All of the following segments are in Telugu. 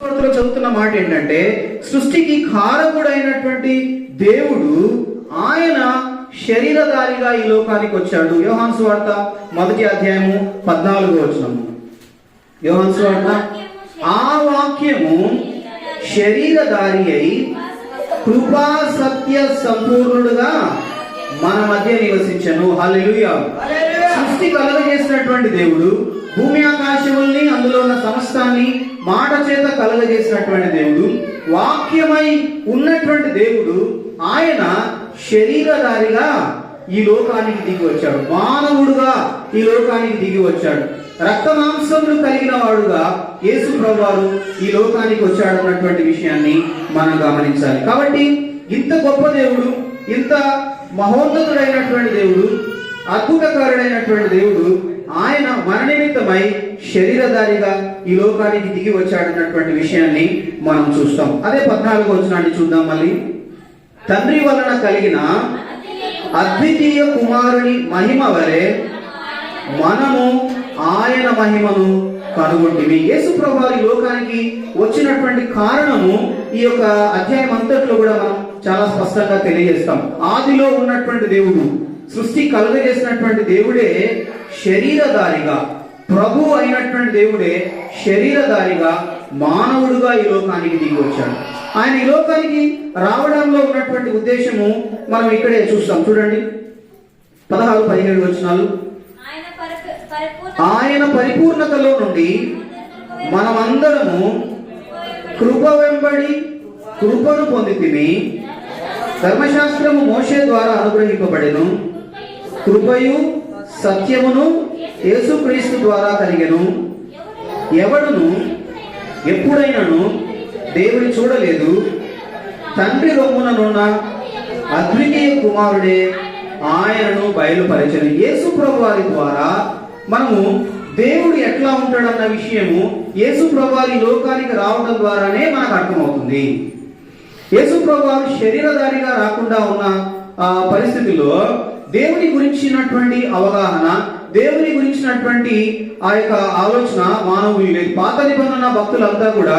చదువుతున్న మాట ఏంటంటే సృష్టికి కారకుడైనటువంటి దేవుడు ఆయన శరీరధారిగా ఈ లోకానికి వచ్చాడు. యోహాన్ స్వార్త మొదటి అధ్యాయము పద్నాలుగో వచనము యోహాన్ స్వార్త ఆ వాక్యము శరీరధారి అయి కృపా సత్య సంపూర్ణుడుగా మన మధ్య నివసించను. హల్లెలూయా. సృష్టి కలగజేసినటువంటి దేవుడు భూమి ఆకాశముల్ని అందులో ఉన్న సమస్తాన్ని మాట చేత కలగజేసినటువంటి దేవుడు వాక్యమై ఉన్నటువంటి దేవుడు ఆయన శరీరధారిగా ఈ లోకానికి దిగి వచ్చాడు. మానవుడుగా ఈ లోకానికి దిగి వచ్చాడు. రక్త మాంసములు కలిగిన వాడుగా యేసు ప్రభువారు ఈ లోకానికి వచ్చాడు అన్నటువంటి విషయాన్ని మనం గమనించాలి. కాబట్టి ఇంత గొప్ప దేవుడు ఇంత మహోన్నతుడైనటువంటి దేవుడు అద్భుతకారుడైనటువంటి దేవుడు ఆయన మన నిమిత్తమై శరీరధారిగా ఈ లోకానికి దిగి వచ్చాడన్నటువంటి విషయాన్ని మనం చూస్తాం. అదే పద్నాలుగు వచ్చినాన్ని చూద్దాం మళ్ళీ. తండ్రి వలన కలిగిన అద్వితీయ కుమారుని మహిమ వలె మనము ఆయన మహిమను కనుగొంటివి యేసు ప్రభు ఈ లోకానికి వచ్చినటువంటి కారణము ఈ యొక్క అధ్యాయం అంతట్లో కూడా మనం చాలా స్పష్టంగా తెలియజేస్తాం. ఆదిలో ఉన్నటువంటి దేవుడు సృష్టి కలుగజేసినటువంటి దేవుడే శరీరధారిగా ప్రభు అయినటువంటి దేవుడే శరీరధారిగా మానవుడుగా ఈ లోకానికి దిగి వచ్చాడు. ఆయన ఈ లోకానికి రావడంలో ఉన్నటువంటి ఉద్దేశము మనం ఇక్కడే చూస్తాం. చూడండి. పదహారు పదిహేడు వచనాలు. ఆయన పరప- పరిపూర్ణ ఆయన పరిపూర్ణతలో నుండి మనమందరము కృప వెంబడి కృపను పొందితిమి. ధర్మశాస్త్రము మోషే ద్వారా అనుగ్రహింపబడెను. కృపయు సత్యమును యేసుక్రీస్తు ద్వారా కలిగెను. ఎవడును? ఎప్పుడైనాను? దేవుని చూడలేదు. తండ్రి రొమ్ముననున్న అద్వితీయ కుమారుడే ఆయనను బయలుపరచను. యేసు ప్రభు వారి ద్వారా మనము దేవుడు ఎట్లా ఉంటాడన్న విషయము యేసు వారి లోకానికి రావడం ద్వారానే మనకు అర్థమవుతుంది. యేసు ప్రభు వారు శరీరధారిగా రాకుండా ఉన్న ఆ పరిస్థితిలో దేవుని గురించినటువంటి అవగాహన దేవుని గురించినటువంటి ఆ యొక్క ఆలోచన మానవులు లేదు. పాత నిబంధన భక్తులంతా కూడా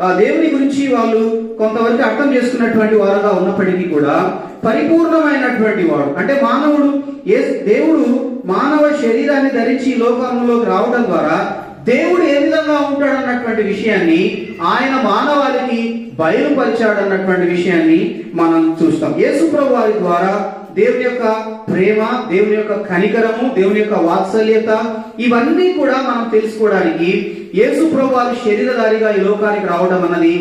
ఆ దేవుని గురించి వాళ్ళు కొంతవరకు అర్థం చేసుకున్నటువంటి వారుగా ఉన్నప్పటికీ కూడా పరిపూర్ణమైనటువంటి వాడు. అంటే మానవుడు ఏ దేవుడు మానవ శరీరాన్ని ధరించి లోకంలోకి రావడం ద్వారా దేవుడు ఏ విధంగా ఉంటాడన్నటువంటి విషయాన్ని ఆయన మానవాళికి బయలుపరిచాడన్నటువంటి విషయాన్ని మనం చూస్తాం. యేసు ప్రభు వారి ద్వారా దేవుని యొక్క ప్రేమ దేవుని యొక్క కనికరము దేవుని యొక్క వాత్సల్యత ఇవన్నీ కూడా మనం తెలుసుకోవడానికి యేసు ప్రభు శరీరధారిగా ఈ లోకానికి రావడం అన్నది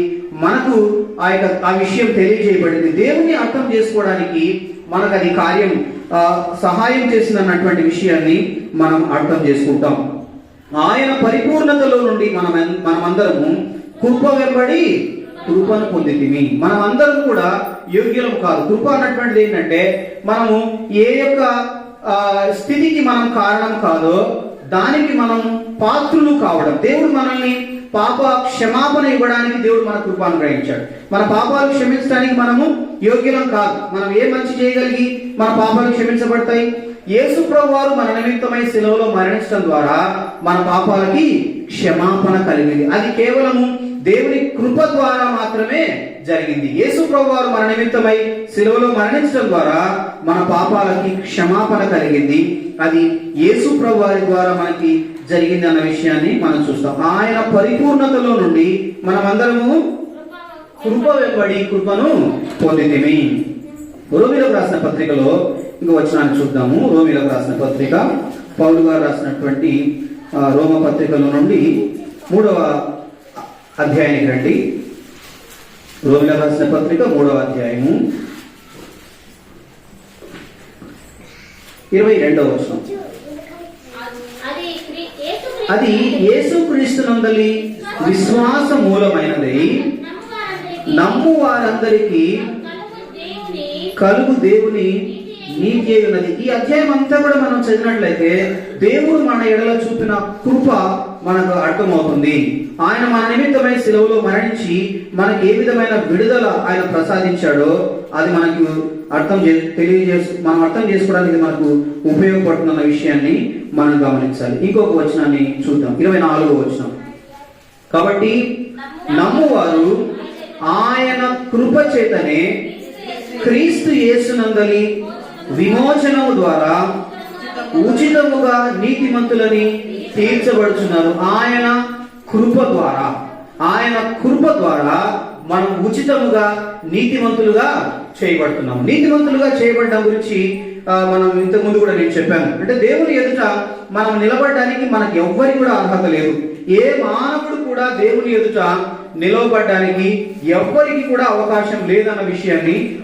మనకు ఆ యొక్క ఆ విషయం తెలియజేయబడింది. దేవుని అర్థం చేసుకోవడానికి మనకు అది కార్యం సహాయం చేసిందన్నటువంటి విషయాన్ని మనం అర్థం చేసుకుంటాం. ఆయన పరిపూర్ణతలో నుండి మనం మనమందరము కుప్ప వెంబడి కృపను పొందితిమి. అందరం కూడా యోగ్యులం కాదు. కృప అన్నటువంటిది ఏంటంటే మనము ఏ యొక్క స్థితికి మనం కారణం కాదో దానికి మనం పాత్రులు కావడం. దేవుడు మనల్ని పాప క్షమాపణ ఇవ్వడానికి దేవుడు మన కృపను గ్రహించాడు మన పాపాలు క్షమించడానికి మనము యోగ్యులం కాదు. మనం ఏ మంచి చేయగలిగి మన పాపాలు క్షమించబడతాయి? యేసు వారు మన నిమిత్తమై శిలువలో మరణించడం ద్వారా మన పాపాలకి క్షమాపణ కలిగింది. అది కేవలము దేవుని కృప ద్వారా మాత్రమే జరిగింది. యేసు ప్రభు వారు మన నిమిత్తమై శిలువలో మరణించడం ద్వారా మన పాపాలకి క్షమాపణ కలిగింది. అది యేసు ప్రభు వారి ద్వారా మనకి జరిగింది అన్న విషయాన్ని మనం చూస్తాం. ఆయన పరిపూర్ణతలో నుండి మనమందరము కృప వెంబడి కృపను పొందితిమి. రోమిలకు రాసిన పత్రికలో ఇంక వచనాన్ని చూద్దాము. రోమిలకు రాసిన పత్రిక పౌరు గారు రాసినటువంటి రోమ పత్రికలో నుండి మూడవ అధ్యాయానికి రండి. రోమిలకు రాసిన పత్రిక మూడవ అధ్యాయము. ఇరవై రెండవ వచనం. అది క్రీ- యేసుక్రీస్తు అది యేసుక్రీస్తునందలి విశ్వాస మూలమైనది. నమ్ము వారందరికీ కలుగు దేవుని అయి ఉన్నది. ఈ అధ్యాయం అంతా కూడా మనం చదివినట్లయితే దేవుడు మన ఎడల చూపిన కృప మనకు అర్థమవుతుంది. ఆయన మన నిమిత్తమై సెలవులో మరణించి మనకి ఏ విధమైన విడుదల ఆయన ప్రసాదించాడో అది మనకు అర్థం చే తెలియజేసు మనం అర్థం చేసుకోవడానికి మనకు ఉపయోగపడుతున్న విషయాన్ని మనం గమనించాలి. ఇంకొక వచనాన్ని చూద్దాం. ఇరవై నాలుగో వచనం. కాబట్టి నమ్మువారు ఆయన కృప చేతనే క్రీస్తు యేసునందలి విమోచనము ద్వారా ఉచితముగా నీతిమంతులని తీర్చబడుచున్నారు ఆయన కృప ద్వారా ఆయన కృప ద్వారా మనం ఉచితముగా నీతిమంతులుగా చేయబడుతున్నాం. నీతిమంతులుగా చేయబడడం గురించి మనం ఇంతకు ముందు కూడా నేను చెప్పాను. అంటే దేవుని ఎదుట మనం నిలబడడానికి మనకు ఎవ్వరికి కూడా అర్హత లేదు. ఏ మానవుడు కూడా దేవుని ఎదుట నిలవబడడానికి ఎవ్వరికి కూడా అవకాశం లేదన్న విషయాన్ని